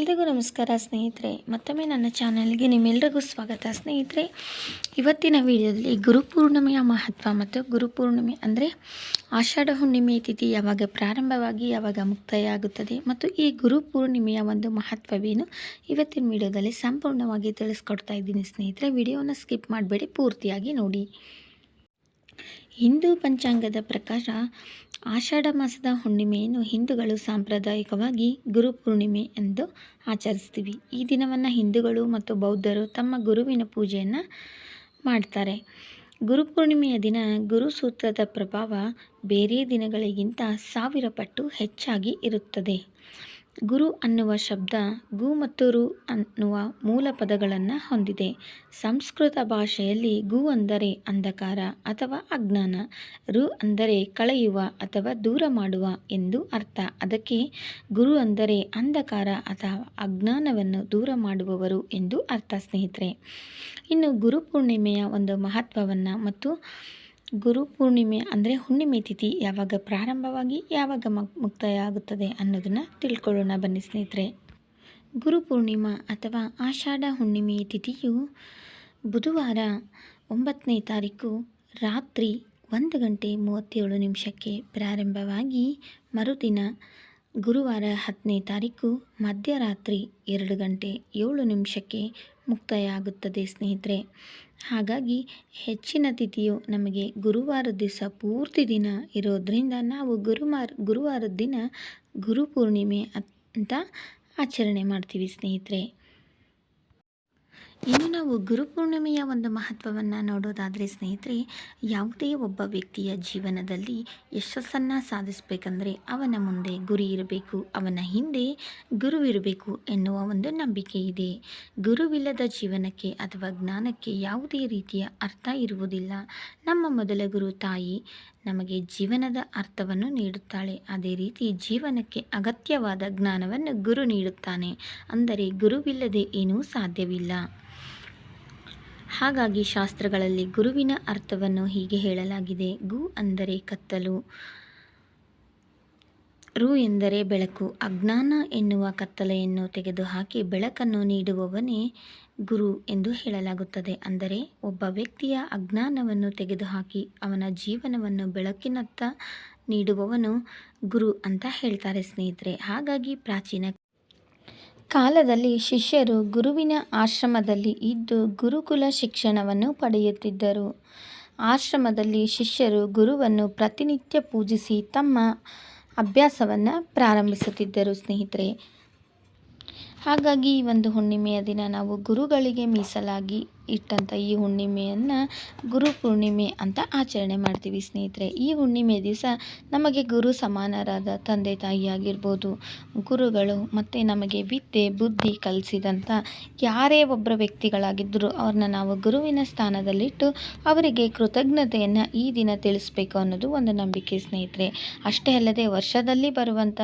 ಎಲ್ರಿಗೂ ನಮಸ್ಕಾರ ಸ್ನೇಹಿತರೆ, ಮತ್ತೊಮ್ಮೆ ನನ್ನ ಚಾನಲ್ಗೆ ನಿಮ್ಮೆಲ್ರಿಗೂ ಸ್ವಾಗತ. ಸ್ನೇಹಿತರೆ, ಇವತ್ತಿನ ವಿಡಿಯೋದಲ್ಲಿ ಗುರುಪೂರ್ಣಿಮೆಯ ಮಹತ್ವ ಮತ್ತು ಗುರುಪೂರ್ಣಿಮೆ ಅಂದರೆ ಆಷಾಢ ಹುಣ್ಣಿಮೆ ತಿಥಿ ಯಾವಾಗ ಪ್ರಾರಂಭವಾಗಿ ಯಾವಾಗ ಮುಕ್ತಾಯ ಆಗುತ್ತದೆ ಮತ್ತು ಈ ಗುರುಪೂರ್ಣಿಮೆಯ ಒಂದು ಮಹತ್ವವೇನು ಇವತ್ತಿನ ವಿಡಿಯೋದಲ್ಲಿ ಸಂಪೂರ್ಣವಾಗಿ ತಿಳಿಸ್ಕೊಡ್ತಾ ಇದ್ದೀನಿ ಸ್ನೇಹಿತರೆ. ವಿಡಿಯೋನ ಸ್ಕಿಪ್ ಮಾಡಬೇಡಿ, ಪೂರ್ತಿಯಾಗಿ ನೋಡಿ. ಹಿಂದೂ ಪಂಚಾಂಗದ ಪ್ರಕಾರ ಆಷಾಢ ಮಾಸದ ಹುಣ್ಣಿಮೆಯನ್ನು ಹಿಂದೂಗಳು ಸಾಂಪ್ರದಾಯಿಕವಾಗಿ ಗುರುಪೂರ್ಣಿಮೆ ಎಂದು ಆಚರಿಸ್ತೀವಿ. ಈ ದಿನವನ್ನು ಹಿಂದೂಗಳು ಮತ್ತು ಬೌದ್ಧರು ತಮ್ಮ ಗುರುವಿನ ಪೂಜೆಯನ್ನು ಮಾಡ್ತಾರೆ. ಗುರುಪೂರ್ಣಿಮೆಯ ದಿನ ಗುರುಸೂತ್ರದ ಪ್ರಭಾವ ಬೇರೆ ದಿನಗಳಿಗಿಂತ ಸಾವಿರ ಪಟ್ಟು ಹೆಚ್ಚಾಗಿ ಇರುತ್ತದೆ. ಗುರು ಅನ್ನುವ ಶಬ್ದ ಗು ಮತ್ತು ರು ಅನ್ನುವ ಮೂಲ ಪದಗಳನ್ನು ಹೊಂದಿದೆ. ಸಂಸ್ಕೃತ ಭಾಷೆಯಲ್ಲಿ ಗು ಅಂದರೆ ಅಂಧಕಾರ ಅಥವಾ ಅಜ್ಞಾನ, ರು ಅಂದರೆ ಕಳೆಯುವ ಅಥವಾ ದೂರ ಮಾಡುವ ಎಂದು ಅರ್ಥ. ಅದಕ್ಕೆ ಗುರು ಅಂದರೆ ಅಂಧಕಾರ ಅಥವಾ ಅಜ್ಞಾನವನ್ನು ದೂರ ಮಾಡುವವರು ಎಂದು ಅರ್ಥ ಸ್ನೇಹಿತರೆ. ಇನ್ನು ಗುರು ಪೂರ್ಣಿಮೆಯ ಒಂದು ಮಹತ್ವವನ್ನು ಮತ್ತು ಗುರುಪೂರ್ಣಿಮೆ ಅಂದರೆ ಹುಣ್ಣಿಮೆ ತಿಥಿ ಯಾವಾಗ ಪ್ರಾರಂಭವಾಗಿ ಯಾವಾಗ ಮುಕ್ತಾಯ ಆಗುತ್ತದೆ ಅನ್ನೋದನ್ನು ತಿಳ್ಕೊಳ್ಳೋಣ ಬನ್ನಿ ಸ್ನೇಹಿತರೆ. ಗುರು ಪೂರ್ಣಿಮಾ ಅಥವಾ ಆಷಾಢ ಹುಣ್ಣಿಮೆ ತಿಥಿಯು ಬುಧವಾರ ಒಂಬತ್ತನೇ ತಾರೀಕು ರಾತ್ರಿ ಒಂದು ಗಂಟೆ ಮೂವತ್ತೇಳು ನಿಮಿಷಕ್ಕೆ ಪ್ರಾರಂಭವಾಗಿ ಮರುದಿನ ಗುರುವಾರ ಹತ್ತನೇ ತಾರೀಕು ಮಧ್ಯರಾತ್ರಿ ಎರಡು ಗಂಟೆ ಏಳು ನಿಮಿಷಕ್ಕೆ ಮುಕ್ತಾಯ ಆಗುತ್ತದೆ ಸ್ನೇಹಿತರೆ. ಹಾಗಾಗಿ ಹೆಚ್ಚಿನ ತಿಥಿಯು ನಮಗೆ ಗುರುವಾರ ದಿವಸ ಪೂರ್ತಿ ದಿನ ಇರೋದರಿಂದ ನಾವು ಗುರುವಾರ ಗುರುವಾರದ ದಿನ ಗುರುಪೂರ್ಣಿಮೆ ಅಂತ ಆಚರಣೆ ಮಾಡ್ತೀವಿ ಸ್ನೇಹಿತರೆ. ಇನ್ನು ನಾವು ಗುರುಪೂರ್ಣಿಮೆಯ ಒಂದು ಮಹತ್ವವನ್ನು ನೋಡೋದಾದರೆ ಸ್ನೇಹಿತರೆ, ಯಾವುದೇ ಒಬ್ಬ ವ್ಯಕ್ತಿಯ ಜೀವನದಲ್ಲಿ ಯಶಸ್ಸನ್ನು ಸಾಧಿಸಬೇಕಂದ್ರೆ ಅವನ ಮುಂದೆ ಗುರಿ ಇರಬೇಕು, ಅವನ ಹಿಂದೆ ಗುರುವಿರಬೇಕು ಎನ್ನುವ ಒಂದು ನಂಬಿಕೆ ಇದೆ. ಗುರುವಿಲ್ಲದ ಜೀವನಕ್ಕೆ ಅಥವಾ ಜ್ಞಾನಕ್ಕೆ ಯಾವುದೇ ರೀತಿಯ ಅರ್ಥ ಇರುವುದಿಲ್ಲ. ನಮ್ಮ ಮೊದಲ ಗುರು ತಾಯಿ ನಮಗೆ ಜೀವನದ ಅರ್ಥವನ್ನು ನೀಡುತ್ತಾಳೆ. ಅದೇ ರೀತಿ ಜೀವನಕ್ಕೆ ಅಗತ್ಯವಾದ ಜ್ಞಾನವನ್ನು ಗುರು ನೀಡುತ್ತಾನೆ. ಅಂದರೆ ಗುರುವಿಲ್ಲದೆ ಏನೂ ಸಾಧ್ಯವಿಲ್ಲ. ಹಾಗಾಗಿ ಶಾಸ್ತ್ರಗಳಲ್ಲಿ ಗುರುವಿನ ಅರ್ಥವನ್ನು ಹೀಗೆ ಹೇಳಲಾಗಿದೆ. ಗು ಅಂದರೆ ಕತ್ತಲು. ರು ಎಂದರೆ ಬೆಳಕು. ಅಜ್ಞಾನ ಎನ್ನುವ ಕತ್ತಲೆಯನ್ನು ತೆಗೆದುಹಾಕಿ ಬೆಳಕನ್ನು ನೀಡುವವನೇ ಗುರು ಎಂದು ಹೇಳಲಾಗುತ್ತದೆ. ಅಂದರೆ ಒಬ್ಬ ವ್ಯಕ್ತಿಯ ಅಜ್ಞಾನವನ್ನು ತೆಗೆದುಹಾಕಿ ಅವನ ಜೀವನವನ್ನು ಬೆಳಕಿನತ್ತ ನೀಡುವವನು ಗುರು ಅಂತ ಹೇಳ್ತಾರೆ ಸ್ನೇಹಿತರೆ. ಹಾಗಾಗಿ ಪ್ರಾಚೀನ ಕಾಲದಲ್ಲಿ ಶಿಷ್ಯರು ಗುರುವಿನ ಆಶ್ರಮದಲ್ಲಿ ಇದ್ದು ಗುರುಕುಲ ಶಿಕ್ಷಣವನ್ನು ಪಡೆಯುತ್ತಿದ್ದರು. ಆಶ್ರಮದಲ್ಲಿ ಶಿಷ್ಯರು ಗುರುವನ್ನು ಪ್ರತಿನಿತ್ಯ ಪೂಜಿಸಿ ತಮ್ಮ ಅಭ್ಯಾಸವನ್ನು ಪ್ರಾರಂಭಿಸುತ್ತಿದ್ದರು ಸ್ನೇಹಿತರೆ. ಹಾಗಾಗಿ ಈ ಒಂದು ಹುಣ್ಣಿಮೆಯ ದಿನ ನಾವು ಗುರುಗಳಿಗೆ ಮೀಸಲಾಗಿ ಇಟ್ಟಂಥ ಈ ಹುಣ್ಣಿಮೆಯನ್ನು ಗುರು ಪೂರ್ಣಿಮೆ ಅಂತ ಆಚರಣೆ ಮಾಡ್ತೀವಿ ಸ್ನೇಹಿತರೆ. ಈ ಹುಣ್ಣಿಮೆ ದಿವಸ ನಮಗೆ ಗುರು ಸಮಾನರಾದ ತಂದೆ ತಾಯಿ ಆಗಿರ್ಬೋದು, ಗುರುಗಳು ಮತ್ತು ನಮಗೆ ವಿದ್ಯೆ, ಬುದ್ಧಿ ಕಲಿಸಿದಂಥ ಯಾರೇ ಒಬ್ಬರ ವ್ಯಕ್ತಿಗಳಾಗಿದ್ದರೂ ಅವ್ರನ್ನ ನಾವು ಗುರುವಿನ ಸ್ಥಾನದಲ್ಲಿಟ್ಟು ಅವರಿಗೆ ಕೃತಜ್ಞತೆಯನ್ನು ಈ ದಿನ ತಿಳಿಸ್ಬೇಕು ಅನ್ನೋದು ಒಂದು ನಂಬಿಕೆ ಸ್ನೇಹಿತರೆ. ಅಷ್ಟೇ ಅಲ್ಲದೆ ವರ್ಷದಲ್ಲಿ ಬರುವಂಥ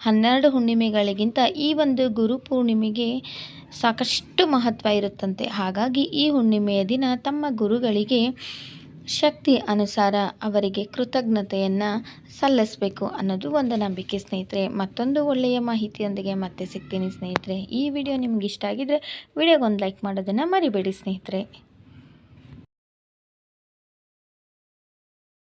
ಹನ್ನೆರಡು ಹುಣ್ಣಿಮೆಗಳಿಗಿಂತ ಈ ಒಂದು ಗುರು ಪೂರ್ಣಿಮೆಗೆ ಸಾಕಷ್ಟು ಮಹತ್ವ ಇರುತ್ತಂತೆ. ಹಾಗಾಗಿ ಈ ಹುಣ್ಣಿಮೆಯ ದಿನ ತಮ್ಮ ಗುರುಗಳಿಗೆ ಶಕ್ತಿ ಅನುಸಾರ ಅವರಿಗೆ ಕೃತಜ್ಞತೆಯನ್ನು ಸಲ್ಲಿಸಬೇಕು ಅನ್ನೋದು ಒಂದು ನಂಬಿಕೆ ಸ್ನೇಹಿತರೆ. ಮತ್ತೊಂದು ಒಳ್ಳೆಯ ಮಾಹಿತಿಯೊಂದಿಗೆ ಮತ್ತೆ ಸಿಗ್ತೀನಿ ಸ್ನೇಹಿತರೆ. ಈ ವಿಡಿಯೋ ನಿಮ್ಗೆ ಇಷ್ಟ ಆಗಿದ್ರೆ ವಿಡಿಯೋಗೊಂದು ಲೈಕ್ ಮಾಡೋದನ್ನು ಮರಿಬೇಡಿ ಸ್ನೇಹಿತರೆ.